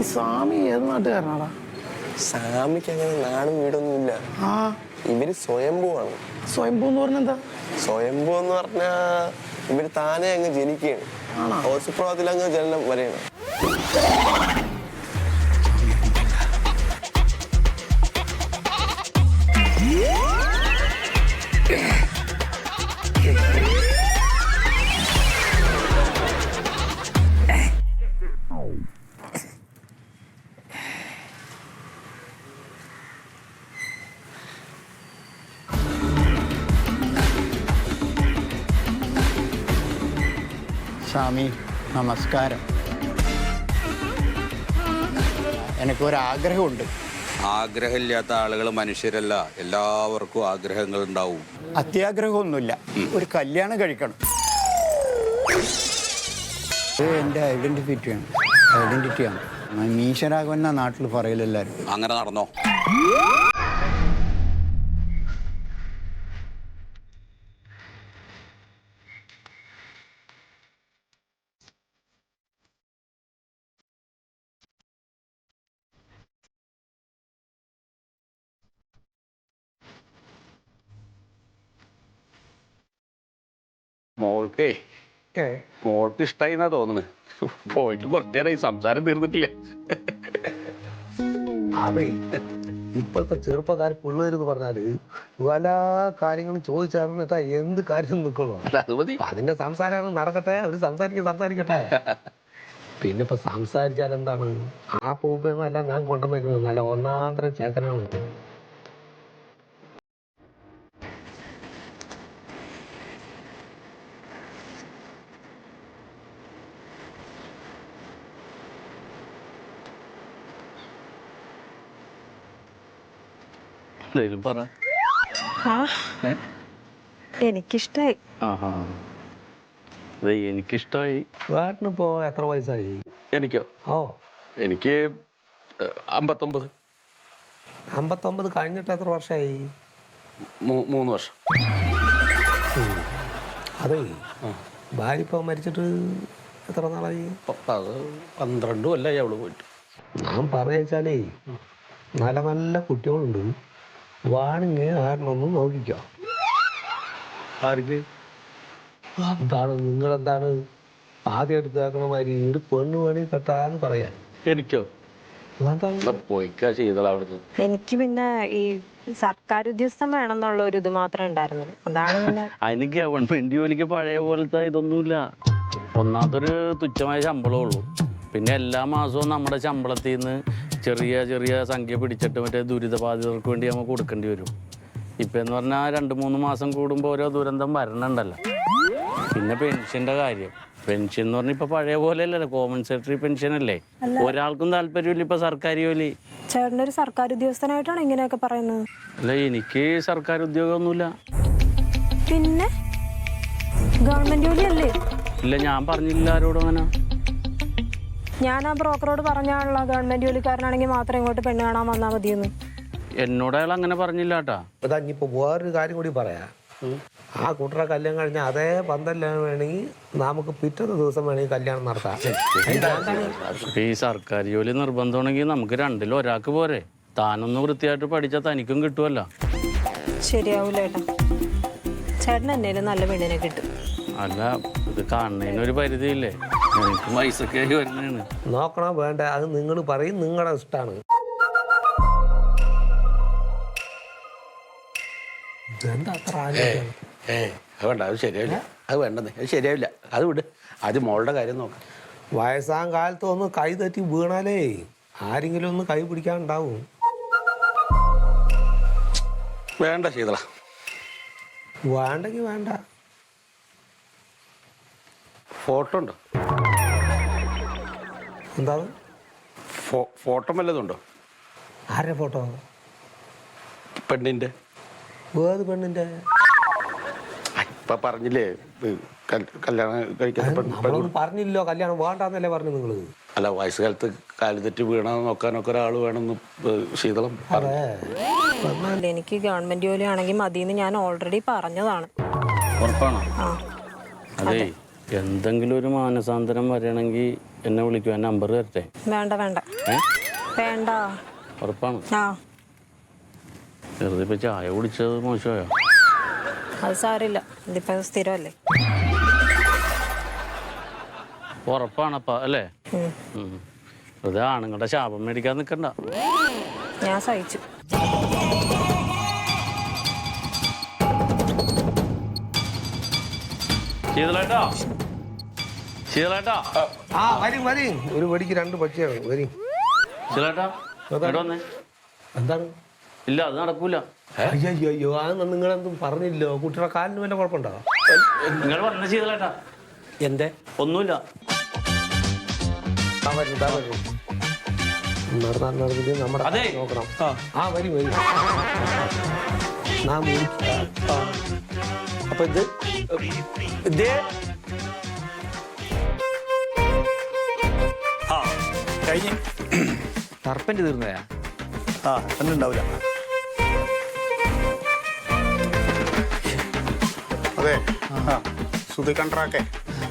ഈ സ്വാമി ഏത് നാട്ടുകാരനാടാ? സ്വാമിക്ക് അങ്ങനെ നാടും വീടൊന്നുമില്ല ആ. ഇവർ സ്വയംഭൂവാണ്. സ്വയംഭൂ എന്ന് പറഞ്ഞ എന്താ സ്വയംഭൂ എന്ന് പറഞ്ഞാ ഇവർ താനെ അങ്ങ് ജനിക്കുകയാണ്? ഓസിപ്രവത്തിൽ അങ്ങ് ജനനം വരെയാണ്. സ്വാമി നമസ്കാരം. എനിക്കൊരാഗ്രഹമുണ്ട്. ആഗ്രഹമില്ലാത്ത ആളുകൾ മനുഷ്യരല്ല എല്ലാവർക്കും ആഗ്രഹങ്ങൾ ഉണ്ടാവും. അത്യാഗ്രഹമൊന്നുമില്ല. ഒരു കല്യാണം കഴിക്കണം. ഇത് എന്റെ ഐഡന്റിറ്റിയാണ് ഐഡന്റിറ്റിയാണ് മീശരാഘവൻ എന്നാ നാട്ടിൽ പറയലെല്ലാവരും അങ്ങനെ നടന്നോ? മോൾക്കേ മോൾക്ക് ഇഷ്ടായി എന്നാ തോന്നുന്നു. പോയിട്ട് കുറച്ചു നേരം സംസാരം തീർന്നിട്ടില്ല. അതെ. ഇപ്പോഴത്തെ ചെറുപ്പക്കാർ പിള്ളേരെന്ന് പറഞ്ഞാൽ പല കാര്യങ്ങളും ചോദിച്ചറിഞ്ഞിട്ടാ എന്ത് കാര്യം മതി. അതിന്റെ സംസാരമാണ് നടക്കട്ടെ. അവർ സംസാരിക്കും സംസാരിക്കട്ടെ. പിന്നെ ഇപ്പൊ സംസാരിച്ചാൽ എന്താണ് ആ പൂപ്പയൊന്നും ഞാൻ കൊണ്ടുവന്നേക്കുന്നത്. നല്ല ഒന്നാന്തരം ചേക്കനാണ് എന്തേലും പറ. ആ. എനിക്കിഷ്ടായി. ആഹാ. അതെ എനിക്കിഷ്ടമായി വേട്ടനിപ്പോ എത്ര വയസ്സായി? എനിക്കോ? ഓ. എനിക്ക് ഏഹ്, അമ്പത്തൊമ്പത്. അമ്പത്തൊമ്പത് കഴിഞ്ഞിട്ട് എത്ര വർഷമായി മൂ- മൂന്ന് വർഷം. അതെ. ഭാര്യ ഇപ്പൊ മരിച്ചിട്ട് എത്ര നാളായി? പ- അത് പന്ത്രണ്ട് കൊല്ലായി അവൾ പോയിട്ട്. ഞാൻ പറഞ്ഞാലേ നല്ല നല്ല കുട്ടികളുണ്ട്. വാണെങ്കിൽ ആരണൊന്ന് നോക്കിക്കോ. ആർക്ക്? എന്താണ്? നിങ്ങളെന്താണ്? ആദ്യം എടുത്താക്കണ മാതിരി ഇത് പെണ്ണ് വേണി കെട്ടാന്ന് പറയാൻ. എനിക്കോ? പോയിക്കാ ചെയ്തോളാം അവിടുന്ന്. എനിക്ക് പിന്നെ ഈ സർക്കാർ ഉദ്യോഗസ്ഥൻ വേണമെന്നുള്ള ഒരു ഇത് മാത്രമേ ഉണ്ടായിരുന്നുള്ളൂ. അതാണ് പിന്നെ അതിന് ഗവൺമെന്റ് ജോലിക്ക് പഴയ പോലത്തെ ഇതൊന്നുമില്ല. ഒന്നാമതൊരു തുച്ഛമായ ശമ്പളമേ ഉള്ളൂ. പിന്നെ എല്ലാ മാസവും നമ്മുടെ ശമ്പളത്തിൽ നിന്ന് ചെറിയ ചെറിയ സംഖ്യ പിടിച്ചിട്ട് മറ്റേ ദുരിതബാധിതർക്ക് വേണ്ടി നമ്മൾ കൊടുക്കേണ്ടി വരും. ഇപ്പം എന്ന് പറഞ്ഞാൽ രണ്ട് മൂന്ന് മാസം കൂടുമ്പോൾ ഓരോ ദുരന്തം വരണുണ്ടല്ലോ. പിന്നെ പെൻഷന്റെ കാര്യം. പെൻഷൻ എന്ന് പറഞ്ഞാൽ ഇപ്പം പഴയ പോലെ അല്ലല്ലോ കോമൺ സെക്രട്ടറി പെൻഷൻ അല്ലേ. ഒരാൾക്കും താല്പര്യമില്ല ഇപ്പം സർക്കാർ ജോലി. ചേട്ടനൊരു സർക്കാർ ഉദ്യോഗസ്ഥനായിട്ടാണ് ഇങ്ങനെയൊക്കെ പറയുന്നത്? അല്ല എനിക്ക് സർക്കാർ ഉദ്യോഗമൊന്നുമില്ല. പിന്നെ? ഗവൺമെന്റ് ജോലിയല്ലേ? ഇല്ല ഞാൻ പറഞ്ഞില്ല ആരോടും അങ്ങനെ. ഞാൻ ആ ബ്രോക്കറോട് പറഞ്ഞാണല്ലോ ഗവൺമെന്റ് ജോലിക്കാരനാണെങ്കിൽ മാത്രം ഇങ്ങോട്ട് പെണ്ണ് കാണാൻ വന്നാൽ മതിയെന്ന്. എന്നോട് അയാൾ അങ്ങനെ പറഞ്ഞില്ല കേട്ടാ. ഇനിയിപ്പോ വേറൊരു കാര്യം കൂടി പറയാ. ആ കൂട്ടറെ കല്യാണം കഴിഞ്ഞ അതേ പന്തല്ലാണ് വേണമെങ്കിൽ നമുക്ക് പിറ്റത്തെ ദിവസം വേണമെങ്കിൽ കല്യാണം നടത്താം. ഇപ്പൊ ഈ സർക്കാർ ജോലി നിർബന്ധമാണെങ്കിൽ നമുക്ക് രണ്ടിലും ഒരാൾക്ക് പോരെ. താനൊന്ന് വൃത്തിയായിട്ട് പഠിച്ചാൽ തനിക്കും കിട്ടുമല്ലോ ശരിയാവൂല ഏട്ടാ. ചേട്ടൻ എന്നേലും നല്ല പെണ്ണിനെ കിട്ടും. അല്ല ഇത് കാണുന്നതിനൊരു പരിധിയില്ലേ? എനിക്ക് പൈസക്ക് വരുന്നതാണ് നോക്കണം വേണ്ട. അത് നിങ്ങൾ പറയും നിങ്ങളുടെ ഇഷ്ടമാണ് എന്താ അത്ര ആലോചന? ഏ അത് വേണ്ട അത് ശരിയാവില്ല. അത് വേണ്ടെന്നേ അത് ശരിയാവില്ല. അത് വിട്. ആദ്യം മോളുടെ കാര്യം നോക്കാം. വയസ്സാം കാലത്ത് ഒന്ന് കൈ തെറ്റി വീണാലേ ആരെങ്കിലും ഒന്ന് കൈ പിടിക്കാണ്ടാവും വേണ്ട ശീതള. വേണ്ടെങ്കിൽ വേണ്ട. ഫോട്ടോ ഉണ്ടോ. എന്താ ഫോട്ടോ വല്ലതുണ്ടോ ആരുടെ ഫോട്ടോ? പെണ്ണിന്റെ. ഏത് പെണ്ണിന്റെ? ഇപ്പൊ പറഞ്ഞില്ലേ കല്യാണം കഴിക്കാൻ പറഞ്ഞില്ലോ കല്യാണം വേണ്ടെന്നല്ലേ പറഞ്ഞു നിങ്ങൾ. അല്ല വയസ്സുകാലത്ത് കാൽ തെറ്റി വീണ നോക്കാനൊക്കെ ഒരാൾ വേണമെന്ന് ശീതളം എനിക്ക് ഗവൺമെന്റ് ജോലി ആണെങ്കിൽ മതിയെന്ന് ഞാൻ ഓൾറെഡി പറഞ്ഞതാണ്. ഉറപ്പാണോ? അതേ. എന്തെങ്കിലും ഒരു മാനസാന്തരം വരണമെങ്കിൽ എന്നെ വിളിക്കൂ വിളിക്കുക നമ്പർ തരട്ടെ. വേണ്ട വേണ്ട. ഏ? വേണ്ട. ഉറപ്പാണ്. ആ. വെറുതെ ഇപ്പൊ ചായ കുടിച്ചത് മോശമായോ? അത് സാരില്ല ഇതിപ്പോ സ്ഥിരമല്ലേ? ഉറപ്പാണപ്പാ അല്ലേ? ഉം. ഉം. വെറുതെ ആണുങ്ങളുടെ ശാപം മേടിക്കാൻ നിൽക്കണ്ട ഞാൻ സഹിച്ചു. ശീതളേട്ടാ. ശീതളേട്ടാ ആ വരും വരും. ഒരു വെടിക്ക് രണ്ട് പക്ഷിയാണ് വരും. ശീലേട്ടാ വന്നേ? എന്താണ്? ഇല്ല അത് നടക്കൂല. അയ്യോ അയ്യോ അത് നിങ്ങളെന്തും പറഞ്ഞില്ലോ കുട്ടിയുടെ കാലിന് വല്ല കുഴപ്പമുണ്ടോ? നിങ്ങൾ പറഞ്ഞ ശീലേട്ടാ. എന്തേ? ഒന്നുമില്ല. നടന്നാൽ നടന്നിട്ട് നമ്മുടെ നോക്കണം. ആ. വരും വരും. നാം അപ്പൊ ഇത് ഇതേ കഴിഞ്ഞ്. സർപ്പന്റ് തീർന്നതാ? ആ എന്നുണ്ടാവില്ല അതെ. ആ. സുധി കണ്ട്രാക്കെ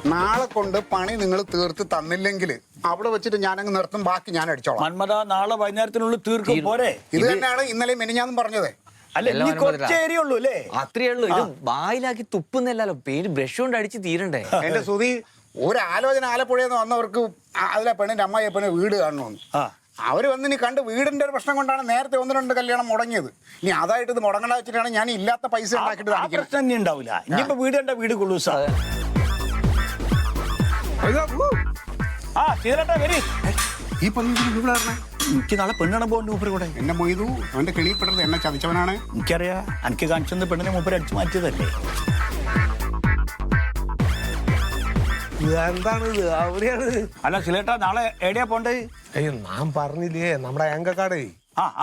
നാളെ കൊണ്ട് പണി നിങ്ങൾ തീർത്ത് തന്നില്ലെങ്കിൽ അവിടെ വെച്ചിട്ട് ഞാനങ്ങ് നിർത്തും ബാക്കി ഞാൻ അടിച്ചോളാം. മന്മത നാളെ വൈകുന്നേരത്തിനുള്ളിൽ തീർക്കും പോരെ. ഇത് തന്നെയാണ് ഇന്നലെ മെനിഞ്ഞാന്ന് പറഞ്ഞത്. അല്ല ഇനി. കുറച്ച് അല്ലേ? അത്രേ ഉള്ളൂ. ഇത് വായിലാക്കി തുപ്പുന്നല്ലോ പേര് ബ്രഷ് കൊണ്ട് അടിച്ച് തീരണ്ടേ? എന്റെ സുധി ഒരു ആലോചന ആലപ്പുഴയിൽ നിന്ന് വന്നവർക്ക് അതിലെ പെണ്ണിന്റെ അമ്മായി പെണ്ണ് വീട് കാണണമെന്ന്. ആ. അവർ വന്ന് ഇനി കണ്ട് വീടിന്റെ ഒരു പ്രശ്നം കൊണ്ടാണ് നേരത്തെ ഒന്ന് രണ്ട് കല്യാണം മുടങ്ങിയത്. ഇനി അതായിട്ട് ഇത് മുടങ്ങണ്ട വെച്ചിട്ടാണ് ഞാൻ ഇല്ലാത്ത പൈസ ഉണ്ടാക്കിയിട്ട് ആ കാണിക്കുന്നത് പ്രശ്നം ഇനി ഉണ്ടാവില്ല. ഇനിയിപ്പോ വീട് കണ്ട വീട് കൊള്ളൂ സാർ. ആ വരി. ഈ എനിക്ക് നാളെ പെണ്ണാണ് പോകുന്നുണ്ട് മൂപ്പര് കൂടെ. എന്നെ മൊയ്തു അവന്റെ എന്നെ ചതിച്ചവനാണ്. എനിക്കറിയാം എനിക്ക് കാണിച്ചത് പെണ്ണിനെ മൂപ്പര് അടിച്ചു മാറ്റിയതല്ലേ. ഇത് എന്താണ് ഇത്? അവിടെയാണ്. അല്ല സിലേട്ടാ നാളെ എവിടെയാ പോണ്ടേ? അയ്യോ നാം പറഞ്ഞില്ലേ നമ്മുടെ അയങ്കക്കാടേ.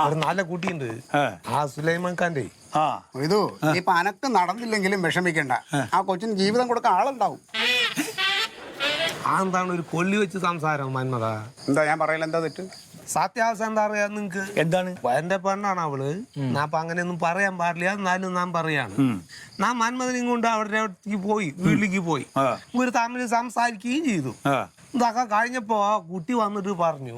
ഒരു നല്ല കുട്ടിയുണ്ട്. ആ സുലൈമാൻ ഖാന്റെ ആ. ഇത് ഇപ്പൊ അനക്ക് നടന്നില്ലെങ്കിലും വിഷമിക്കണ്ട. ആ കൊച്ചിന് ജീവിതം കൊടുക്കാൻ ആളുണ്ടാവും. ആ എന്താണ് ഒരു കൊല്ലി വെച്ച് സംസാരം മന്മത? എന്താ ഞാൻ പറയലെന്താ തെറ്റ്? സത്യാവസ്ഥ എന്താ പറയാ നിങ്ങക്ക്? എന്താണ്? എന്റെ പെണ്ണാണ് അവൾ. ഞാൻ അപ്പൊ അങ്ങനെയൊന്നും പറയാൻ പാടില്ല. എന്നാലും ഞാൻ പറയാണ്. ഞാൻ മന്മഥനും കൊണ്ട് അവിടെ അടുത്തേക്ക് പോയി വീട്ടിലേക്ക് പോയി. ഒരു ഇവർ തമ്മിൽ സംസാരിക്കുകയും ചെയ്തു. ഇതൊക്കെ കഴിഞ്ഞപ്പോ ആ കുട്ടി വന്നിട്ട് പറഞ്ഞു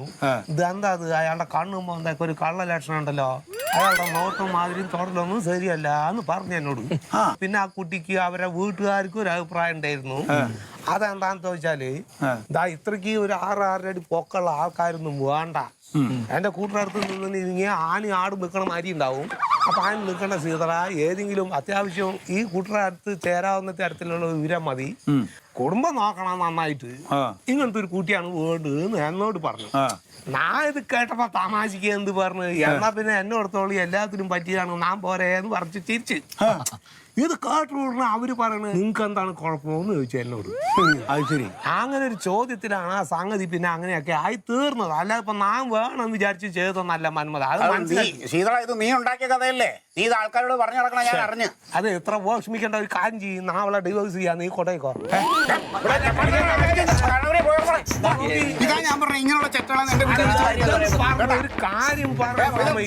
ഇതെന്താ അത് എന്താ അയാളുടെ കണ്ണുമ്പോ എന്തൊക്കെ ഒരു കള്ള ലക്ഷണം ഉണ്ടല്ലോ. അയാളുടെ നോട്ടും മാതിരിയും തുടരലൊന്നും ശരിയല്ല എന്ന് പറഞ്ഞു എന്നോട്. പിന്നെ ആ കുട്ടിക്ക് അവരെ വീട്ടുകാർക്കും ഒരു അഭിപ്രായം ഉണ്ടായിരുന്നു. അതെന്താന്ന് ചോദിച്ചാൽ ഇതാ ഇത്രക്ക് ഒരു ആറ് ആറരടി പൊക്കമുള്ള ആൾക്കാരൊന്നും വേണ്ട. എന്റെ കൂട്ടിനടുത്ത് നിന്ന് ഇങ്ങനെ ആണി ആട് നിൽക്കണ മാതിരി ഉണ്ടാവും. അപ്പൊ ആണി നിൽക്കണ സീതറ ഏതെങ്കിലും അത്യാവശ്യം ഈ കൂട്ടുകാരത്ത് ചേരാവുന്ന തരത്തിലുള്ള വിവരം മതി. കുടുംബം നോക്കണം നന്നായിട്ട്. ആ. ഇങ്ങനത്തെ ഒരു കൂട്ടിയാണ് വേണ്ടത് എന്നോട് പറഞ്ഞു. ആ. ഞാൻ ഇത് കേട്ടപ്പോ തമാശക്ക് എന്ന് പറഞ്ഞു? എന്നാ പിന്നെ എന്നോടത്തോളം എല്ലാത്തിനും പറ്റിയതാണ്. ഞാൻ പോരേ എന്ന് പറഞ്ഞു ചിരിച്ച്. ഇത് കേട്ടു ഉടനെ അവർ പറയണത് നിങ്ങൾക്ക് എന്താണ് കുഴപ്പമെന്ന് ചോദിച്ചു എന്നോട് അത് ശരി അങ്ങനെ ഒരു ചോദ്യത്തിലാണ് ആ സംഗതി പിന്നെ അങ്ങനെയൊക്കെ ആയി തീർന്നത് അല്ല ഇപ്പൊ നാം വേണം വിചാരിച്ച് ചെയ്തതെന്നല്ല മന്മത അത് മനസ്സിലായി ശീതള ഇത് നീ ഉണ്ടാക്കിയ കഥയല്ലേ നീ ഇത് ആൾക്കാരോട് പറഞ്ഞു നടക്കണം ഞാൻ അറിഞ്ഞു അത് എത്ര വിഷമിക്കേണ്ട ഒരു കാര്യം ചെയ്യും നാളെ ഡിവോഴ്സ് ചെയ്യാൻ നീ കൊടയിക്കോ ഇതാ ഞാൻ പറഞ്ഞ ഇങ്ങനെയുള്ള ചെറ്റാളെ. പറഞ്ഞ ഒരു കാര്യം മതി.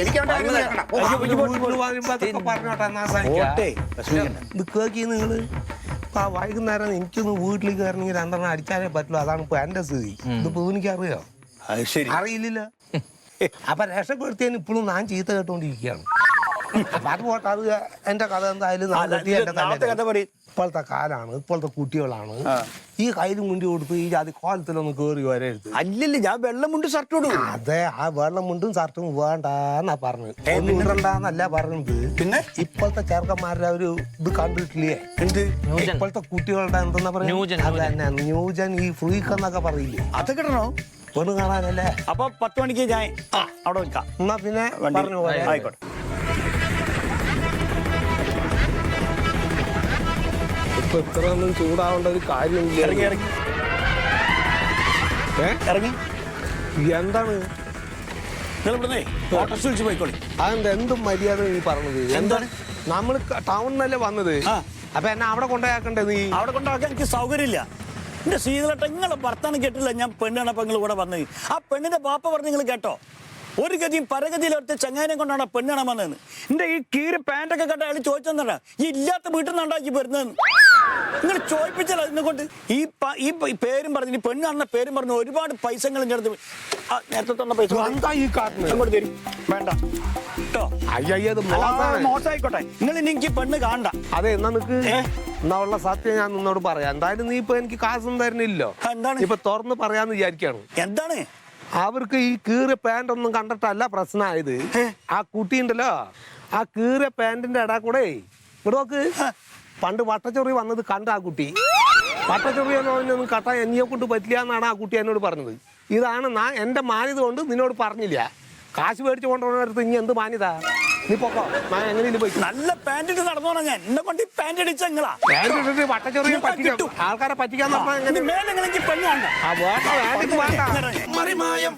എനിക്ക് പറഞ്ഞോട്ടെ നിങ്ങൾ. ഇപ്പൊ വൈകുന്നേരം എനിക്കൊന്ന് വീട്ടിലേക്ക് കയറണമെങ്കിൽ രണ്ടെണ്ണം അടിച്ചാലേ പറ്റുള്ളൂ. അതാണ് ഇപ്പൊ എന്റെ സ്ഥിതി. ഇതിപ്പോ എനിക്ക് അറിയോ. അറിയില്ല അപ്പൊ രക്ഷപ്പെടുത്തിയതിന് ഇപ്പോഴും ഞാൻ ചീത്ത കേട്ടോണ്ടിരിക്കുകയാണ്. അപ്പൊ അത് പോട്ടെ അത് എന്റെ കഥ എന്തായാലും. ഇപ്പോഴത്തെ കാലാണ് ഇപ്പോഴത്തെ കുട്ടികളാണ്. ഈ കയ്യിലും മുണ്ടി കൊടുത്ത് ഈ ജാതി കോലത്തിലൊന്നും കയറി വരരുത് അല്ലല്ല ഞാൻ വെള്ളം മുണ്ട് ഷർട്ട് ഇടും. അതെ ആ വെള്ളം മുണ്ടും ഷർട്ടും വേണ്ടെന്നാ പറഞ്ഞത്. ഒന്നിടണ്ടെന്നല്ല പറഞ്ഞത്. പിന്നെ? ഇപ്പോഴത്തെ ചെറുക്കന്മാരുടെ ഒരു ഇത് കണ്ടിട്ടില്ലേ? എന്ത്? ഇപ്പോഴത്തെ കുട്ടികളുടെ എന്തെന്നാ പറയുക? പറയാ അത് ന്യൂജൻ ഈ ഫ്രീക്ക് എന്നൊക്കെ പറയില്ലേ? അതൊക്കെ ഇടണോ പെണ്ണ് കാണാനല്ലേ? അപ്പൊ പത്ത് മണിക്ക് ഞാൻ അവിടെ നിൽക്കാം. എന്നാ പിന്നെ പറഞ്ഞു പോലെ ആയിക്കോട്ടെ. ഇപ്പൊ ഇത്ര ഒന്നും ചൂടാവേണ്ട ഒരു കാര്യമില്ല. ഇറങ്ങി ഇറങ്ങി. ഏ? ഇറങ്ങി. എന്താണ്? നിങ്ങൾ ഇവിടുന്ന് ഓട്ടോസ് വിളിച്ച് പോയിക്കോളി. അതെന്താ എന്തും മര്യാദ നീ പറഞ്ഞത്? എന്താണ്? നമ്മൾ ടൗണിനല്ലേ വന്നത്? ആ. അപ്പൊ എന്നെ അവിടെ കൊണ്ടുപോയാക്കണ്ടേ നീ? അവിടെ കൊണ്ടാക്കാൻ എനിക്ക് സൗകര്യമില്ല. എന്റെ സീതലട്ട നിങ്ങളെ ഭർത്താനം കേട്ടില്ല ഞാൻ പെണ്ണാണ് അപ്പൊ നിങ്ങൾ ഇവിടെ വന്നത്. ആ പെണ്ണിന്റെ ബാപ്പ പറഞ്ഞ് നിങ്ങൾ കേട്ടോ. ഒരു ഗതിയും പരഗതിയിൽ ഒരുത്ത ചങ്ങാനെ കൊണ്ടാണ് ആ പെണ്ണാണ് വന്നതെന്ന്. എന്റെ ഈ കീറി പാന്റൊക്കെ കണ്ട അയാൾ ചോദിച്ചെന്നാ ഈ ഇല്ലാത്ത വീട്ടിൽ നിന്നാണ്ടാ ഈ വരുന്നതെന്ന്. നിങ്ങൾ ചോദിപ്പിച്ചാൽ അതിനെ കൊണ്ട് ഈ ഈ പേരും പറഞ്ഞു ഈ പെണ്ണ് പറഞ്ഞ പേരും പറഞ്ഞു ഒരുപാട് പൈസ നിങ്ങൾ എടുത്ത് നേരത്തെ തന്ന പൈസ എന്താ ഈ അങ്ങോട്ട് തരും. വേണ്ട. കേട്ടോ? അയ്യത് മോശമായിക്കോട്ടെ. നിങ്ങൾ എനിക്ക് പെണ്ണ് കാണണ്ട. അതെ എന്നാ നിനക്ക് ഏ? ഉള്ള സത്യം ഞാൻ നിന്നോട് പറയാം. എന്തായാലും നീ ഇപ്പൊ എനിക്ക് കാശൊന്നും തരുന്നില്ലോ എന്താണ്? ഇപ്പൊ തുറന്ന് പറയാന്ന് വിചാരിക്കാണ് എന്താണ്? അവർക്ക് ഈ കീറിയ പാന്റ് ഒന്നും കണ്ടിട്ടല്ല പ്രശ്നമായത്. ആ കുട്ടി ഉണ്ടല്ലോ ആ കീറിയ പാന്റിന്റെ ഇടാ കൂടെ. ഇവിടെ നോക്ക്. പണ്ട് വട്ടച്ചൊറി വന്നത് കണ്ട ആ കുട്ടി. വട്ടച്ചൊറി എന്ന് പറഞ്ഞൊന്നും കട്ട എന്നെ കൊണ്ട് പറ്റില്ല എന്നാണ് ആ കുട്ടി എന്നോട് പറഞ്ഞത്. ഇതാണ് നാ എന്റെ മാന്യത കൊണ്ട് നിന്നോട് പറഞ്ഞില്ല. കാശ് മേടിച്ചു കൊണ്ടുപോകുന്നിടത്ത് ഇനി എന്ത് മാന്യത? നീ പൊക്കോ. ഞാൻ എങ്ങനെയും പോയി. നല്ല പാന്റ് ഇട്ട് നടന്നോണ ഞാൻ. എന്നെ കൊണ്ട് ഈ പാന്റ് അടിച്ച നിങ്ങളാ. പാന്റ് ഇട്ടിട്ട് വട്ടച്ചൊറിയെ ഇപ്പൊ ആൾക്കാരെ പറ്റിക്കാൻ പറഞ്ഞാൽ ഇനി എങ്ങനെ? മേലെ നിങ്ങൾ പെണ്ണ് കാണണ്ട. ആ വേണ്ട വേണ്ട വേണ്ട. മറിമായം.